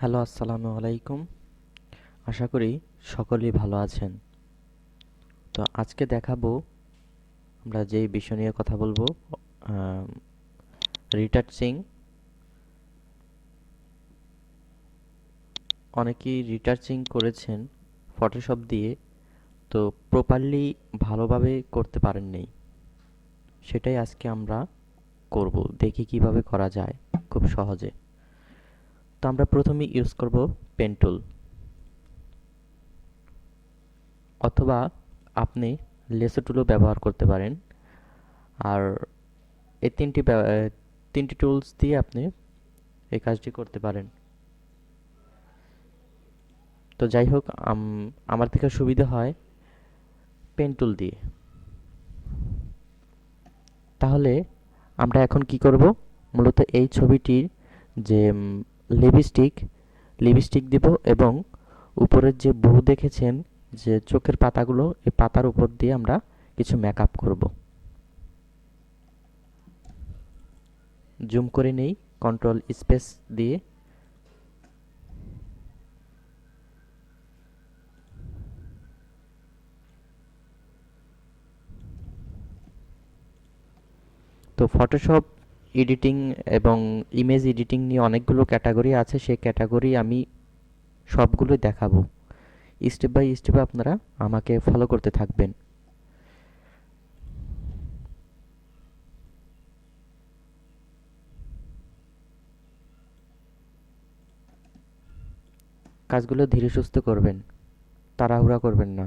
Hello, আসসালামু আলাইকুম। আশা করি সকলেই ভালো আছেন। তো আজকে দেখাবো, আমরা যে বিষয় নিয়ে কথা বলব রিটাচিং অনেকেই রিটাচিং করেছেন ফটোশপ দিয়ে, তো প্রপারলি ভালোভাবে করতে পারেননি। সেটাই আজকে আমরা করব, দেখি কীভাবে করা যায় খুব সহজে। আমরা প্রথমে ইউজ করব পেন টুল অথবা আপনি লেসো টুলও ব্যবহার করতে পারেন। আর এই তিনটি তিনটি টুলস দিয়ে আপনি এই কাজটি করতে পারেন। তো যাই হোক, আম- আমার থেকে সুবিধা হয় পেন টুল দিয়ে। তাহলে আমরা এখন কি করব? মূলত এই ছবিটির যে লিপস্টিক লিপস্টিক দিব এবং উপরের যে বউ দেখেছেন, যে চোখের পাতাগুলো, এই পাতার উপর দিয়ে আমরা কিছু মেকআপ করব। জুম করে নেই কন্ট্রোল স্পেস দিয়ে। তো ফটোশপ এডিটিং এবং ইমেজ এডিটিং নিয়ে অনেকগুলো ক্যাটাগরি আছে, সেই ক্যাটাগরি আমি সবগুলো দেখাবো। স্টেপ বাই স্টেপ আপনারা আমাকে ফলো করতে থাকবেন। কাজগুলো ধীরে সুস্থ করবেন, তাড়াহুড়া করবেন না।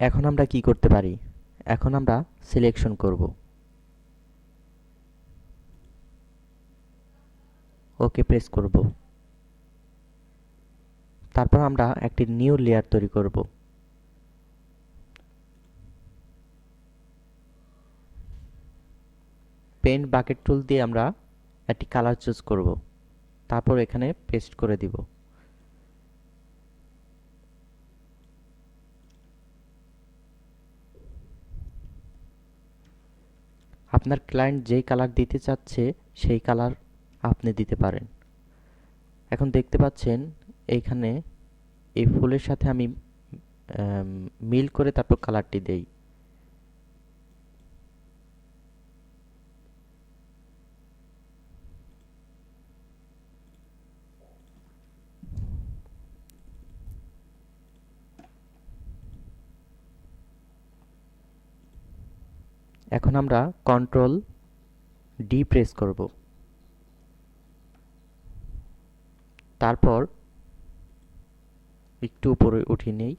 এখন আমরা কি করতে পারি? এখন আমরা সিলেকশন করব। ওকে প্রেস করব। তারপর আমরা একটি নিউ লেয়ার তৈরি করব। পেন বাকেট টুল দিয়ে আমরা একটি কালার চুজ করব। তারপর এখানে পেস্ট করে দিব। আপনার ক্লায়েন্ট যেই কালার দিতে চাচ্ছে, সেই কালার আপনি দিতে পারেন। এখন দেখতে পাচ্ছেন এইখানে এই ফুলের সাথে আমি মিল করে তারপর কালারটি দেই। এখন আমরা কন্ট্রোল ডি প্রেস করব। তারপর একটু উপরে উঠিয়ে নেই।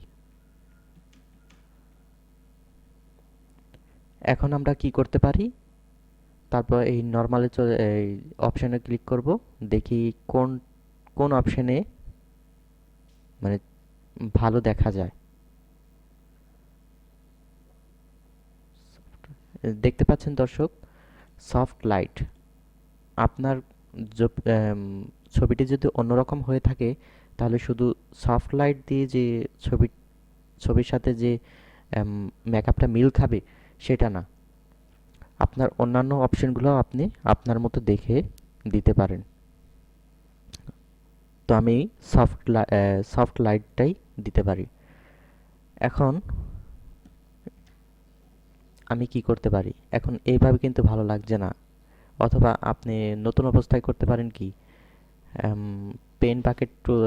এখন আমরা কি করতে পারি? তারপর এই নর্মালে চলে, এই অপশানে ক্লিক করব। দেখি কোন কোন অপশানে মানে ভালো দেখা যায়। দেখতে পাচ্ছেন দর্শক সফট লাইট আপনার ছবিটি যদি অন্যরকম হয়ে থাকে, তাহলে শুধু সফট লাইট দিয়ে যে ছবি, ছবির সাথে যে মেকআপটা মিল খাবে, সেটা না। আপনার অন্যান্য অপশনগুলো আপনি আপনার মতো দেখে দিতে পারেন। তো আমি সফট সফট লাইটটাই দিতে পারি। এখন আমি কি করতে পারি? এখন এইভাবে কিন্তু ভালো লাগছে না। অথবা আপনি নতুন অবস্থায় করতে পারেন কি? Pen bucket tool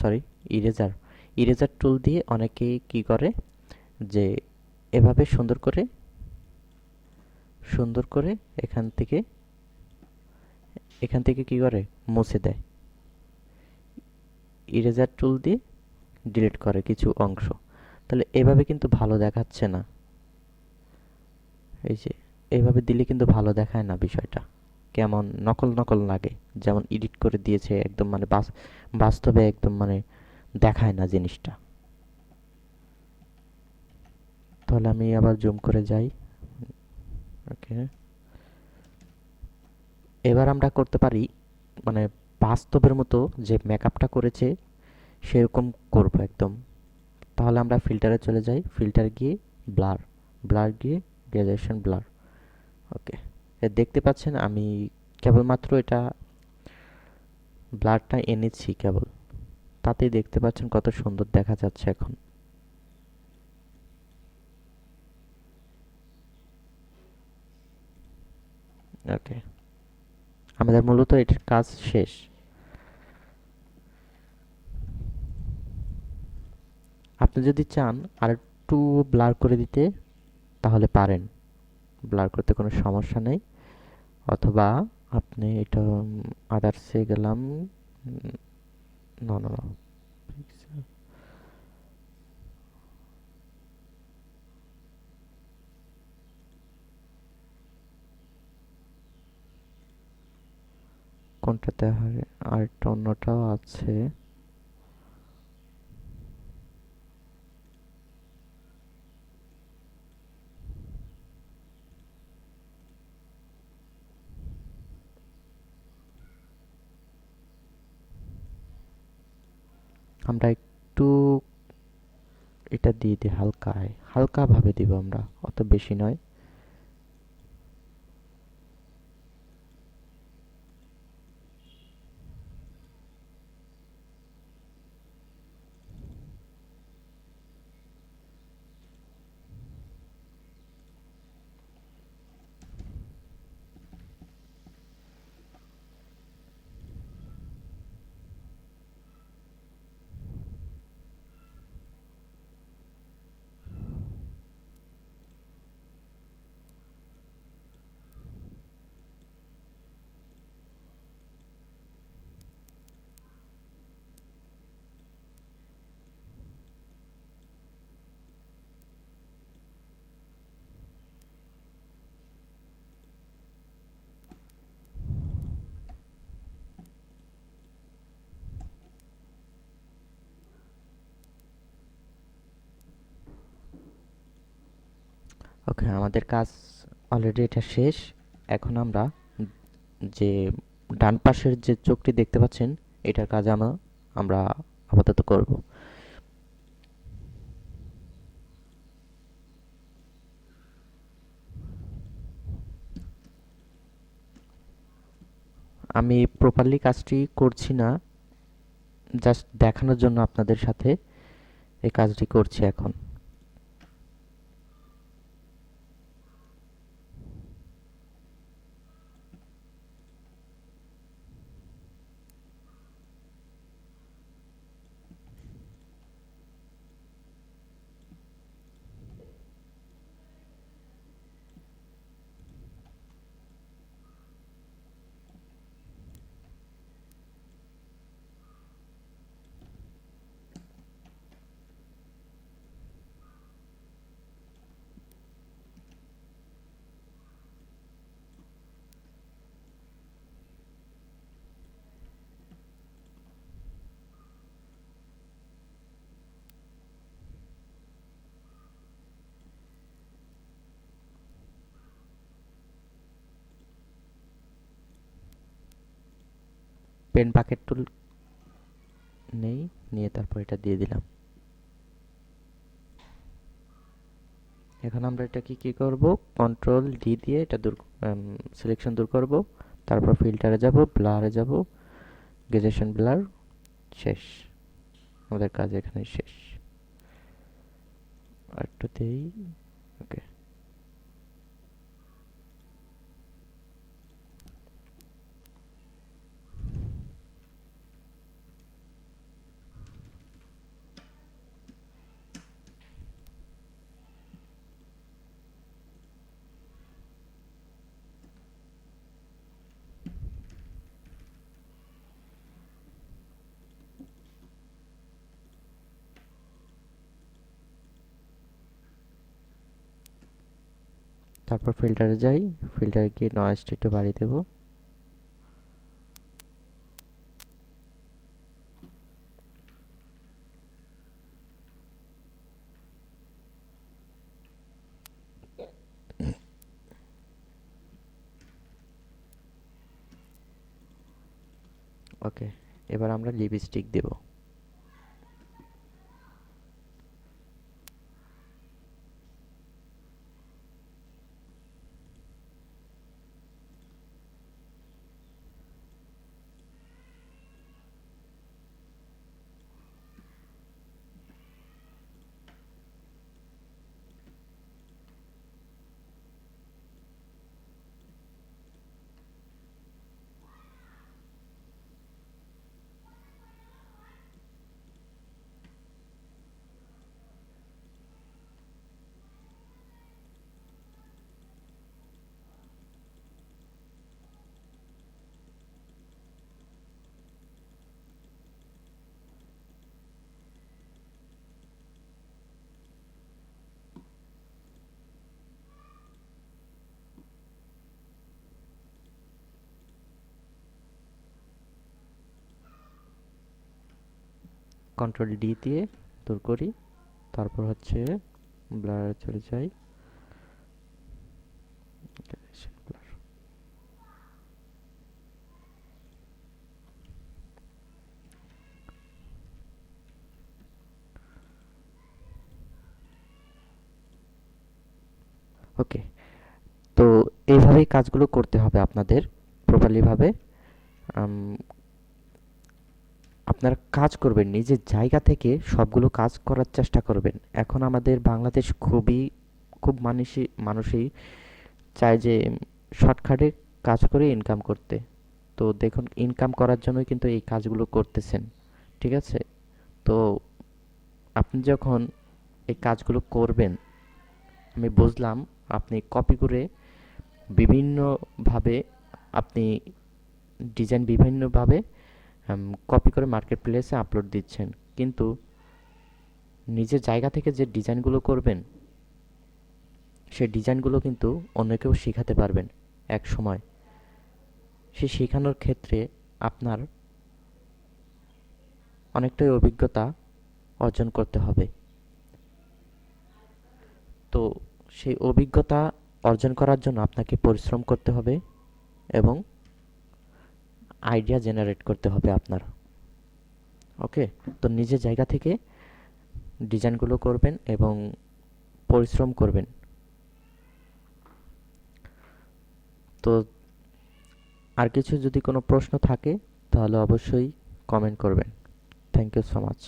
sorry eraser eraser tool দিয়ে অনেকেই কি করে? যে এভাবে সুন্দর করে সুন্দর করে এখান থেকে এখান থেকে কি করে? মুছে দেয়। ইরেজার টুল দিয়ে ডিলিট করে কিছু অংশ। তাহলে এভাবে কিন্তু ভালো দেখাচ্ছে না। এই যে, এইভাবে দিলে কিন্তু ভালো দেখায় না বিষয়টা। কেমন নকল নকল লাগে। যেমন এডিট করে দিয়েছে, একদম মানে বাস্তবে একদম মানে দেখায় না জিনিসটা। তাহলে আমি আবার জুম করে যাই। ওকে। এবার আমরা করতে পারি মানে বাস্তবের মতো যে মেকআপটা করেছে, সেরকম করব একদম। তাহলে আমরা ফিল্টারে চলে যাই। ফিল্টার গিয়ে ব্লার ব্লার গিয়ে গ্রাজুয়েশন ব্লার ওকে দেখতে পাচ্ছেন আমি কেবলমাত্র এটা ব্লারটা এনেছি কেবল। তাতেই দেখতে পাচ্ছেন কত সুন্দর দেখা যাচ্ছে এখন। ওকে আমাদের মূলত এটার কাজ শেষ। আপনি যদি চান আর একটু ব্লার করে দিতে তাহলে পারেন। ব্লার করতে কোনো সমস্যা নেই। অথবা আপনি এটা আদার্সে গেলাম না না কোনটাতে হয় আরেকটা অন্যটাও আছে। একটু এটা দিয়ে দিই হালকায় হালকাভাবে দিব আমরা অত বেশি নয়। ওকে আমাদের কাজ অলরেডি এটা শেষ। এখন আমরা যে ডান পাশের যে চোখটি দেখতে পাচ্ছেন, এটার কাজ আমরা আমরা আপাতত করব। আমি প্রপারলি কাজটি করছি না জাস্ট দেখানোর জন্য আপনাদের সাথে এই কাজটি করছি এখন। পেন বাকেট টুল নেই, নিয়ে তারপর এটা দিয়ে দিলাম। এখন আমরা এটা কি কি করব? কন্ট্রোল ডি দিয়ে এটা দূর সিলেকশন দূর করব। তারপর ফিল্টারে যাব ব্লারে যাব। গ্রেজুয়েশন ব্লার শেষ। আমাদের কাজ এখানে শেষ। আর একটু দেই ওকে তারপর ফিল্টারে যাই। ফিল্টারে গিয়ে নয়েজটা একটু বাড়িয়ে দেবো। ওকে এবার আমরা লিপস্টিক দেবো। কন্ট্রোল ডি দিয়ে দূর করি। তারপর হচ্ছে ব্লার চলে যাই। ওকে তো এইভাবেই কাজগুলো করতে হবে আপনাদের প্রপারলিভাবে আপনারা কাজ করবেন, নিজের জায়গা থেকে সবগুলো কাজ করার চেষ্টা করবেন। এখন আমাদের বাংলাদেশ খুবই, খুব মানুষই মানুষই চায় যে শর্টকাটে কাজ করে ইনকাম করতে। তো দেখুন ইনকাম করার জন্যই কিন্তু এই কাজগুলো করতেছেন, ঠিক আছে? তো আপনি যখন এই কাজগুলো করবেন, আমি বুঝলাম আপনি কপি করে বিভিন্নভাবে, আপনি ডিজাইন বিভিন্নভাবে কপি করে মার্কেট প্লেসে আপলোড দিচ্ছেন। কিন্তু নিজের জায়গা থেকে যে ডিজাইনগুলো করবেন, সেই ডিজাইনগুলো কিন্তু অন্যকেও শেখাতে পারবেন এক সময়। সে শেখানোর ক্ষেত্রে আপনার অনেকটাই অভিজ্ঞতা অর্জন করতে হবে। তো সেই অভিজ্ঞতা অর্জন করার জন্য আপনাকে পরিশ্রম করতে হবে এবং আইডিয়া জেনারেট করতে হবে আপনার। ওকে তো নিজের জায়গা থেকে ডিজাইনগুলো করবেন এবং পরিশ্রম করবেন। তো আর কিছু যদি কোনো প্রশ্ন থাকে, তাহলে অবশ্যই কমেন্ট করবেন। Thank you so much